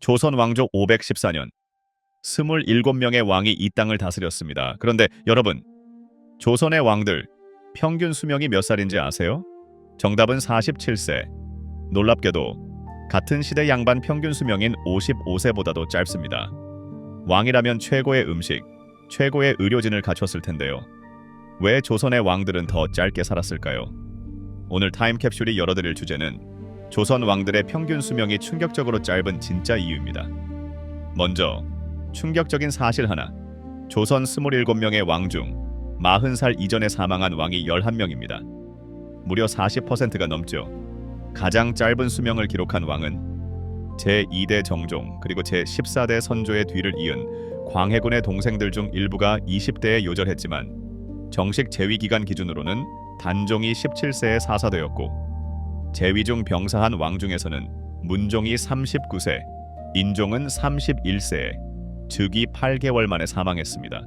조선 왕조 514년 27명의 왕이 이 땅을 다스렸습니다. 그런데 여러분, 조선의 왕들 평균 수명이 몇 살인지 아세요? 정답은 47세. 놀랍게도 같은 시대 양반 평균 수명인 55세보다도 짧습니다. 왕이라면 최고의 음식, 최고의 의료진을 갖췄을 텐데요. 왜 조선의 왕들은 더 짧게 살았을까요? 오늘 타임캡슐이 열어드릴 주제는 조선 왕들의 평균 수명이 충격적으로 짧은 진짜 이유입니다. 먼저 충격적인 사실 하나. 조선 27명의 왕 중 40살 이전에 사망한 왕이 11명입니다. 무려 40%가 넘죠. 가장 짧은 수명을 기록한 왕은 제2대 정종 그리고 제14대 선조의 뒤를 이은 광해군의 동생들 중 일부가 20대에 요절했지만 정식 재위 기간 기준으로는 단종이 17세에 사사되었고 중 병사한 왕 중에서는 문종이 39세, 인종은 31세에 즉위 8개월 만에 사망했습니다.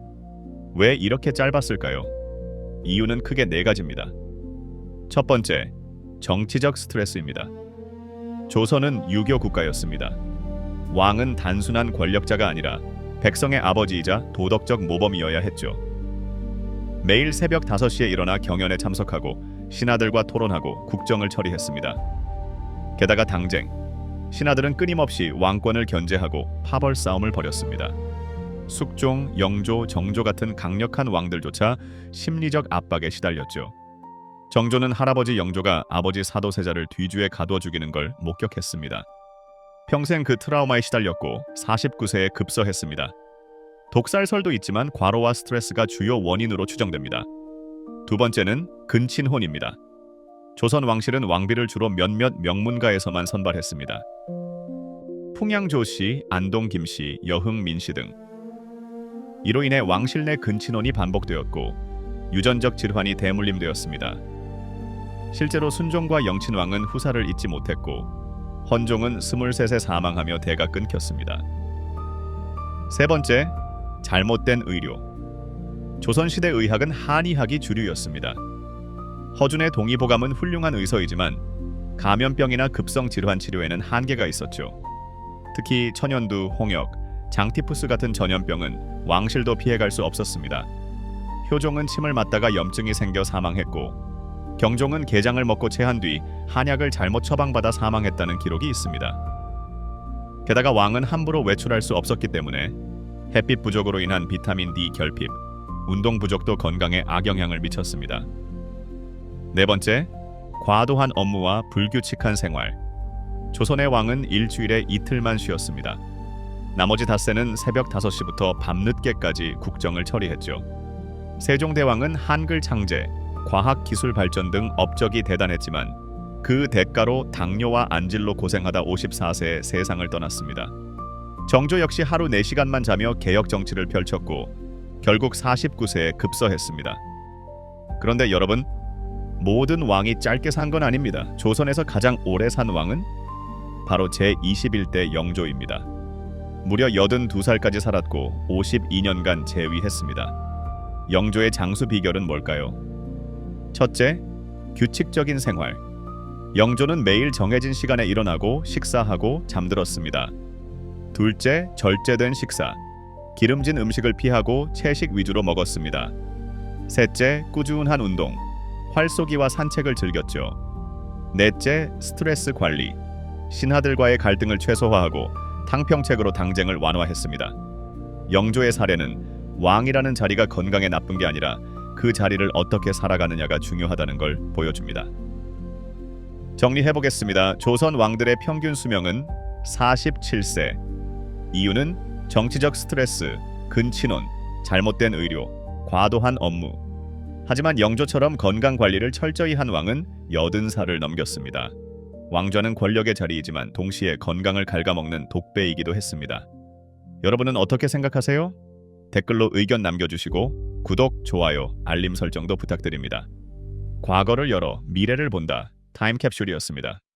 왜 이렇게 짧았을까요? 이유는 크게 네 가지입니다. 첫 번째, 정치적 스트레스입니다. 조선은 유교 국가였습니다. 왕은 단순한 권력자가 아니라 백성의 아버지이자 도덕적 모범이어야 했죠. 매일 새벽 5시에 일어나 경연에 참석하고 신하들과 토론하고 국정을 처리했습니다. 게다가 당쟁, 신하들은 끊임없이 왕권을 견제하고 파벌 싸움을 벌였습니다. 숙종, 영조, 정조 같은 강력한 왕들조차 심리적 압박에 시달렸죠. 정조는 할아버지 영조가 아버지 사도세자를 뒤주에 가둬 죽이는 걸 목격했습니다. 평생 그 트라우마에 시달렸고 49세에 급서했습니다. 독살설도 있지만 과로와 스트레스가 주요 원인으로 추정됩니다. 두 번째는 근친혼입니다. 조선 왕실은 왕비를 주로 몇몇 명문가에서만 선발했습니다. 풍양조 씨, 안동 김 씨, 여흥 민씨 등 이로 인해 왕실 내 근친혼이 반복되었고 유전적 질환이 대물림되었습니다. 실제로 순종과 영친왕은 후사를 잇지 못했고 헌종은 23세 사망하며 대가 끊겼습니다. 세 번째, 잘못된 의료. 조선시대 의학은 한의학이 주류였습니다. 허준의 동의보감은 훌륭한 의서이지만 감염병이나 급성 질환 치료에는 한계가 있었죠. 특히 천연두, 홍역, 장티푸스 같은 전염병은 왕실도 피해갈 수 없었습니다. 효종은 침을 맞다가 염증이 생겨 사망했고 경종은 게장을 먹고 체한 뒤 한약을 잘못 처방받아 사망했다는 기록이 있습니다. 게다가 왕은 함부로 외출할 수 없었기 때문에 햇빛 부족으로 인한 비타민 D 결핍, 운동 부족도 건강에 악영향을 미쳤습니다. 네 번째, 과도한 업무와 불규칙한 생활. 조선의 왕은 일주일에 이틀만 쉬었습니다. 나머지 닷새는 새벽 5시부터 밤늦게까지 국정을 처리했죠. 세종대왕은 한글 창제, 과학 기술 발전 등 업적이 대단했지만 그 대가로 당뇨와 안질로 고생하다 54세에 세상을 떠났습니다. 정조 역시 하루 4시간만 자며 개혁 정치를 펼쳤고 결국 49세에 급서했습니다. 그런데 여러분, 모든 왕이 짧게 산 건 아닙니다. 조선에서 가장 오래 산 왕은 바로 제21대 영조입니다. 무려 82살까지 살았고 52년간 재위했습니다. 영조의 장수 비결은 뭘까요? 첫째, 규칙적인 생활. 영조는 매일 정해진 시간에 일어나고 식사하고 잠들었습니다. 둘째, 절제된 식사. 기름진 음식을 피하고 채식 위주로 먹었습니다. 셋째, 꾸준한 운동. 활쏘기와 산책을 즐겼죠. 넷째, 스트레스 관리. 신하들과의 갈등을 최소화하고 탕평책으로 당쟁을 완화했습니다. 영조의 사례는 왕이라는 자리가 건강에 나쁜 게 아니라 그 자리를 어떻게 살아가느냐가 중요하다는 걸 보여줍니다. 정리해 보겠습니다. 조선 왕들의 평균 수명은 47세. 이유는 정치적 스트레스, 근친혼, 잘못된 의료, 과도한 업무. 하지만 영조처럼 건강 관리를 철저히 한 왕은 80살을 넘겼습니다. 왕좌는 권력의 자리이지만 동시에 건강을 갉아먹는 독배이기도 했습니다. 여러분은 어떻게 생각하세요? 댓글로 의견 남겨주시고 구독, 좋아요, 알림 설정도 부탁드립니다. 과거를 열어 미래를 본다. 타임캡슐이었습니다.